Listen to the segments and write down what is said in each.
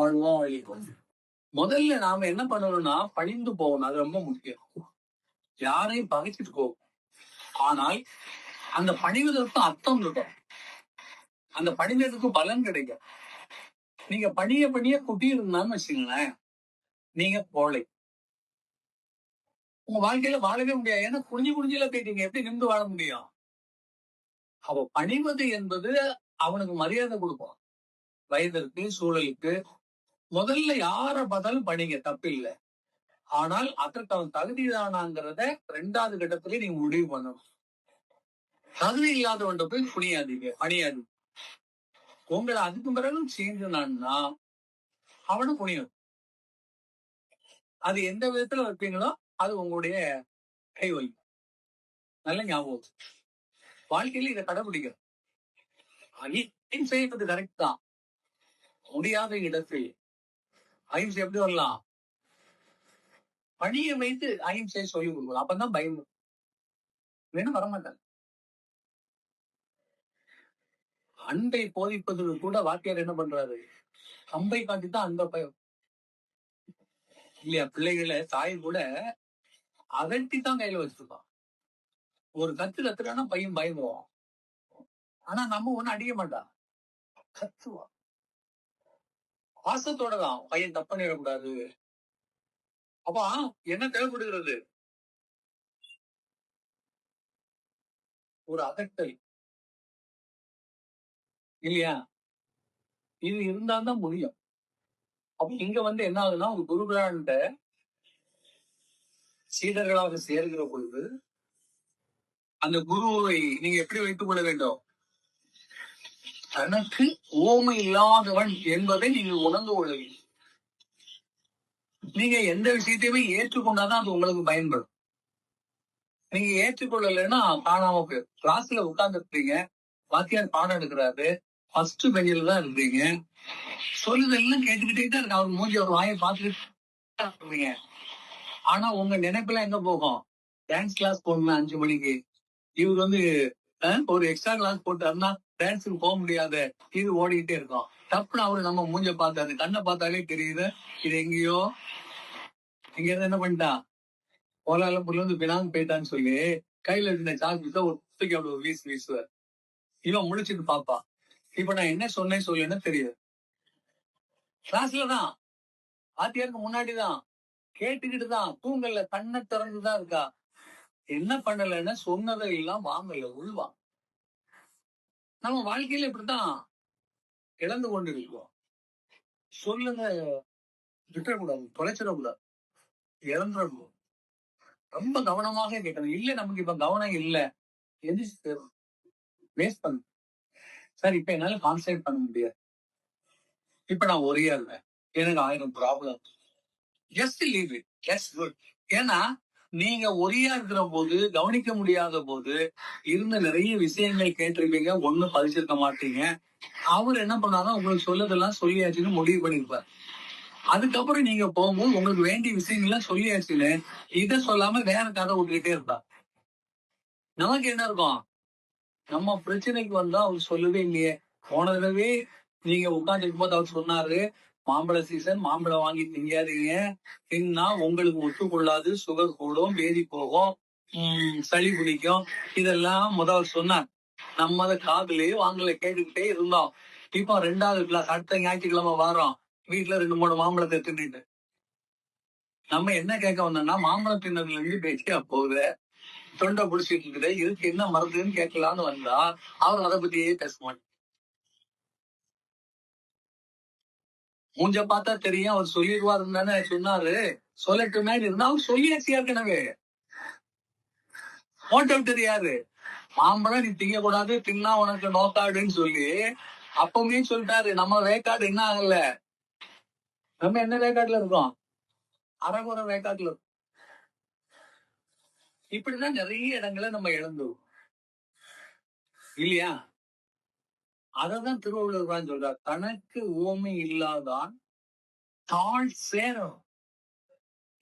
வாழ்வோம் அழிக்கும் முதல்ல நாம என்ன பண்ணணும்னா பணிந்து போகணும். அது ரொம்ப முக்கியம். யாரையும் பகைச்சிட்டு போகும் ஆனால் அந்த பணிவதற்கு அர்த்தம் இருக்கும். அந்த பணிவதற்கு பலன் கிடைக்கும். நீங்க பணிய பணிய குட்டி இருந்தான்னு வச்சுங்களேன் நீங்க கோழை உங்க வாழ்க்கையில வாழவே முடியாது. ஏன்னா குனிஞ்சு குனிஞ்சில போயிட்டீங்க. எப்படி நின்று வாழ முடியும்? அவ பணிவது என்பது அவனுக்கு மரியாதை கொடுக்கும். வயதிற்கு சூழலுக்கு முதல்ல யார பார்த்தாலும் பண்ணீங்க? தப்பில்லை. ஆனால் அதற்கு அவன் தகுதிதானாங்கிறத ரெண்டாவது கட்டத்திலே நீங்க முடிவு பண்ணணும். தகுதி இல்லாதவன்ட்ட போய் புனியாதீங்க பணியாது உங்களை அதுக்கு பிறகு சேர்ந்துனான்னா அவனும் புனியும் அது எந்த விதத்துல வைப்பீங்களோ அது உங்களுடைய கை வை நல்ல ஞாபகம் வாழ்க்கையில இதை கடைபிடிக்கிறோம் செய்வது கரெக்ட் தான். முடியாத இடத்தில் அஹிம்சை எப்படி வரலாம்? பணியை வைத்து அஹிம்சை சொல்லி கொடுக்கணும் அப்பதான் பயம் வேணும் வரமாட்டாங்க. அன்பை போதிப்பதற்கு கூட வாத்தியார் என்ன பண்றாரு? அம்பை காட்டி தான் அந்த பயம். இல்லையா? பிள்ளைகளை தாய் கூட அதட்டி தான் கையில வச்சிருப்பான். ஒரு கத்து கத்துறானா பையன் பயந்துவான். ஆனா நம்ம ஒண்ணு அடிக்க மாட்டான். கத்துவான். பாசத்தோட தான் பையன் தப்பு பண்ணிடக்கூடாது. அப்பா என்ன தேவைப்படுகிறது ஒரு அகட்டல் இல்லையா? இது இருந்தால்தான் முடியும். அப்ப இங்க வந்து என்ன ஆகுதுன்னா ஒரு குருபிராண்ட சீடர்களாக சேர்கிற பொழுது அந்த குருவை நீங்க எப்படி வைத்துக் கொள்ள வேண்டும்? தனக்கு ஓமை இல்லாதவன் என்பதை நீங்கள் உணர்ந்து கொள்ள நீங்க எந்த விஷயத்தையுமே ஏற்றுக்கொண்டாதான் அது உங்களுக்கு பயன்படும். நீங்க ஏற்றுக்கொள்ளலைன்னா காணாம போயிடும். கிளாஸ்ல உட்கார்ந்து இருப்பீங்க வாத்தியார் பாடம் எடுக்கிறாரு. ஃபர்ஸ்ட் பெஞ்சில் தான் இருப்பீங்க. சொல்லுதெல்லாம் கேட்டுக்கிட்டே தான் இருக்கு. அவர் மூஞ்சி ஒரு வாயை பார்த்துக்கிட்டு ஆனா உங்க நினைப்புல எங்க போகும்? டான்ஸ் கிளாஸ் போகணும் அஞ்சு மணிக்கு. இவர் வந்து ஒரு எக்ஸ்ட்ரா கிளாஸ் போட்டாருன்னா டான்ஸுக்கு போக முடியாத. இது ஓடிக்கிட்டே இருக்கும். டப்புனு அவரு நம்ம மூஞ்ச பார்த்தாரு. கண்ணை பார்த்தாலே தெரியுது. இது எங்கேயோ இங்க இருந்து என்ன பண்ணிட்டான் போலால புள்ள வந்து பினாங்க போயிட்டான்னு சொல்லி கையில இருந்த சாக்கு ஒரு புத்தகம் அவ்வளவு வீசு வீசுவார். இவன் முடிச்சுட்டு பாப்பா. இப்ப நான் என்ன சொன்னேன் சொல்லுன்னு தெரியுது. கிளாஸ்ல தான். ஆத்தியாருக்கு முன்னாடிதான் கேட்டுக்கிட்டு தான். தூங்கல்ல. கண்ணை திறந்துதான் இருக்கா. என்ன பண்ணலைன்னா சொன்னதை எல்லாம் வாங்கல உள்வான் நம்ம வாழ்க்கையில இப்படித்தான் இழந்து கொண்டு இருக்கோம். சொல்லுங்க விட்டுறக்கூடாது தொலைச்சிடக்கூடாது இறந்துடக்கூடாது ரொம்ப கவனமாக கேட்கணும். இல்ல நமக்கு இப்ப கவனம் இல்ல. எந்திரிச்சு வேஸ்ட் பண்ண. சார் இப்ப என்னால கான்சென்ட்ரேட் பண்ண முடியாது. இப்ப நான் ஒரே இல்லை எனக்கு ஆயிரம் problem just leave it just good ஏன்னா நீங்க ஒரியா இருக்கிற போது கவனிக்க முடியாத போது இருந்த நிறைய விஷயங்கள் கேட்டிருப்பீங்க. ஒண்ணு பதிச்சிருக்க மாட்டீங்க. அவர் என்ன பண்ணாலும் உங்களுக்கு சொல்லதெல்லாம் சொல்லியாச்சுன்னு முடிவு பண்ணிருப்பார் அதுக்கப்புறம் நீங்க போகும்போது உங்களுக்கு வேண்டிய விஷயங்கள்லாம் சொல்லியாச்சுன்னு இதை சொல்லாம வேற கதை விட்டுக்கிட்டே இருந்தா நமக்கு என்ன இருக்கும்? நம்ம பிரச்சனைக்கு வந்தா அவர் சொல்லவே இல்லையே. போன தடவை நீங்க உட்காந்துருக்கும் போது அவர் சொன்னாரு மாம்பழ சீசன் மாம்பழம் வாங்கி திங்காதீங்க. தின்னா உங்களுக்கு ஒத்துக்கொள்ளாது சுகர் கூடும் வேதி போகும் உம் சளி பிடிக்கும் இதெல்லாம் முதல் சொன்னார். நம்ம அதை காதுலயே வாங்கல கேட்டுக்கிட்டே இருந்தோம். இப்போ ரெண்டாவது கிளாஸ் அடுத்த ஞாயிற்றுக்கிழமை வாரம் வீட்டுல ரெண்டு மூணு மாம்பழத்தை தின்னுட்டு. நம்ம என்ன கேட்க வந்தோம்னா மாம்பழம் தின்னதுல இருந்து பேசியா போகுது. தொண்டை பிடிச்சிட்டு இருக்குது. இதுக்கு என்ன மருந்துன்னு கேட்கலான்னு வந்தா அவர் அதை பத்தியே பேச மாட்டேன் மூஞ்ச பார்த்தா தெரியும். அவர் சொல்லிடுவாருன்னு தானே சொன்னாரு. சொல்லட்டுமே இருந்தா அவர் சொல்லியாச்சு ஏற்கனவே. ஓட்டம் தெரியாது. மாம்பழம் நீ திங்க கூடாது தின்னா உனக்கு நோக்காடுன்னு சொல்லி அப்பவுமே சொல்லிட்டாரு. நம்ம வேக்காடு என்ன ஆகல? நம்ம என்ன வேக்காட்டுல இருக்கோம்? அறகுற வேக்காட்டுல இருக்கோம். இப்படிதான் நிறைய இடங்களை நம்ம இழந்தோம். இல்லையா? அததான் திருவள்ளுவர் சொல்றார் தனக்கு ஓமை இல்லாதான் தாழ் சேரும்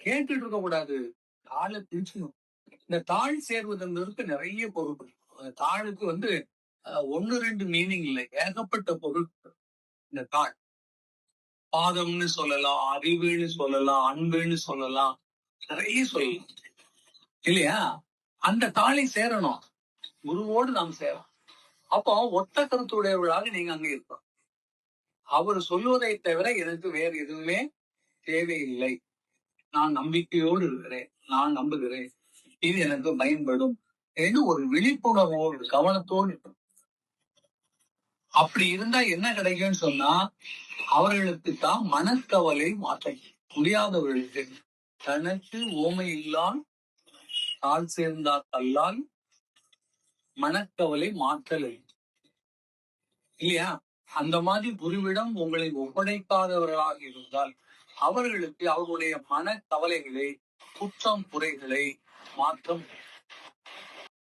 கேட்டுட்டு இருக்க கூடாது தாழை பிரிச்சுக்கணும். இந்த தாழ் சேர்வதற்கு நிறைய பொருட்கள் தாளுக்கு வந்து ஒன்னு ரெண்டு மீனிங் இல்லை. ஏகப்பட்ட பொருட்கள் இந்த தாழ். பாதம்னு சொல்லலாம் அறிவுன்னு சொல்லலாம் அன்புன்னு சொல்லலாம் நிறைய சொல்லலாம். இல்லையா? அந்த தாளை சேரணும். குருவோடு நாம் சேரும் அப்போ ஒத்த கருத்துடையவர்களாக நீங்க அங்க இருக்கணும் அவர் சொல்வதை தவிர எனக்கு வேறு எதுவுமே தேவையில்லை. நான் நம்பிக்கையோடு இருக்கிறேன். நான் நம்புகிறேன். இது எனக்கு பயன்படும் என்று ஒரு விழிப்புணர்வோடு கவனத்தோடு இருக்கும் அப்படி இருந்தா என்ன கிடைக்கும்னு சொன்னா அவர்களுக்கு தான் மனக்கவலை மாற்ற முடியாதவர்களுக்கு தனக்கு ஓமை இல்லால் கால் சேர்ந்தார் கல்லால் மனக்கவலை மாற்றல். இல்லையா? அந்த மாதிரி குருவிடம் உங்களை ஒப்படைக்காதவர்களாக இருந்தால் அவர்களுக்கு அவர்களுடைய மன கவலைகளை குற்றம் குறைகளை மாற்றம்